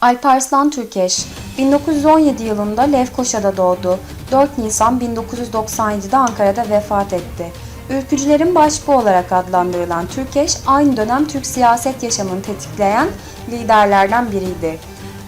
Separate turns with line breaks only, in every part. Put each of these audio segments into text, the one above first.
Alparslan Türkeş 1917 yılında Lefkoşa'da doğdu. 4 Nisan 1997'de Ankara'da vefat etti. Ülkücülerin başbuğ olarak adlandırılan Türkeş, aynı dönem Türk siyaset yaşamını tetikleyen liderlerden biriydi.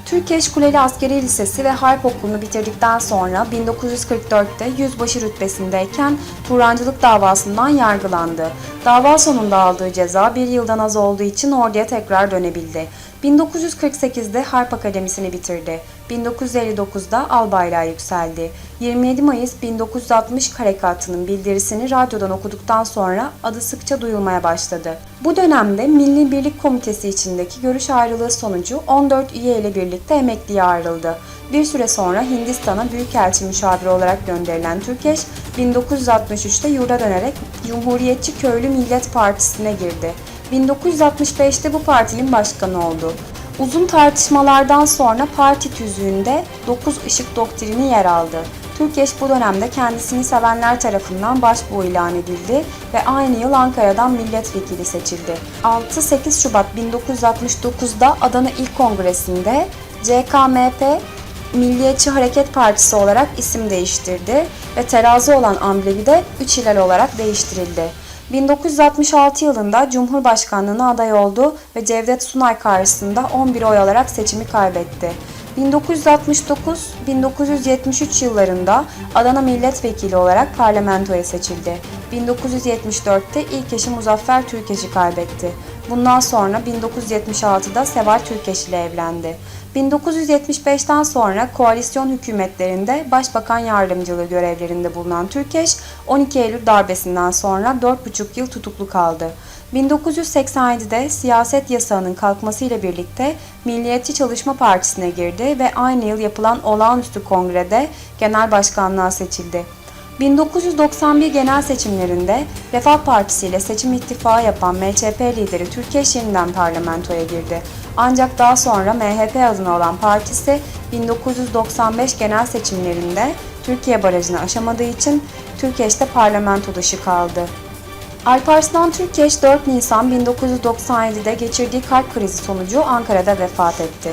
Türkeş Kuleli Askeri Lisesi ve Harp Okulu'nu bitirdikten sonra 1944'te yüzbaşı rütbesindeyken Turancılık davasından yargılandı. Dava sonunda aldığı ceza bir yıldan az olduğu için orduya tekrar dönebildi. 1948'de Harp Akademisi'ni bitirdi. 1959'da albaylığa yükseldi. 27 Mayıs 1960 Harekatı'nın bildirisini radyodan okuduktan sonra adı sıkça duyulmaya başladı. Bu dönemde Milli Birlik Komitesi içindeki görüş ayrılığı sonucu 14 üye ile birlikte emekliye ayrıldı. Bir süre sonra Hindistan'a Büyükelçi müşaviri olarak gönderilen Türkeş, 1963'te yurda dönerek Cumhuriyetçi Köylü Millet Partisi'ne girdi. 1965'te bu partinin başkanı oldu. Uzun tartışmalardan sonra parti tüzüğünde 9 ışık doktrini yer aldı. Türkeş bu dönemde kendisini sevenler tarafından başbuğ ilan edildi ve aynı yıl Ankara'dan milletvekili seçildi. 6-8 Şubat 1969'da Adana İl Kongresi'nde CKMP Milliyetçi Hareket Partisi olarak isim değiştirdi ve terazi olan amblemi de 3 hilal olarak değiştirildi. 1966 yılında Cumhurbaşkanlığına aday oldu ve Cevdet Sunay karşısında 11 oy alarak seçimi kaybetti. 1969-1973 yıllarında Adana Milletvekili olarak parlamentoya seçildi. 1974'te ilk eşi Muzaffer Türkeş'i kaybetti. Bundan sonra 1976'da Seval Türkeş ile evlendi. 1975'ten sonra koalisyon hükümetlerinde başbakan yardımcılığı görevlerinde bulunan Türkeş, 12 Eylül darbesinden sonra 4,5 yıl tutuklu kaldı. 1987'de siyaset yasağının kalkmasıyla birlikte Milliyetçi Çalışma Partisi'ne girdi ve aynı yıl yapılan olağanüstü kongrede genel başkanlığa seçildi. 1991 genel seçimlerinde Refah Partisi ile seçim ittifakı yapan MÇP lideri Türkeş yeniden parlamentoya girdi. Ancak daha sonra MHP adına olan partisi 1995 genel seçimlerinde Türkiye barajını aşamadığı için Türkeş de parlamento dışı kaldı. Alparslan Türkeş 4 Nisan 1997'de geçirdiği kalp krizi sonucu Ankara'da vefat etti.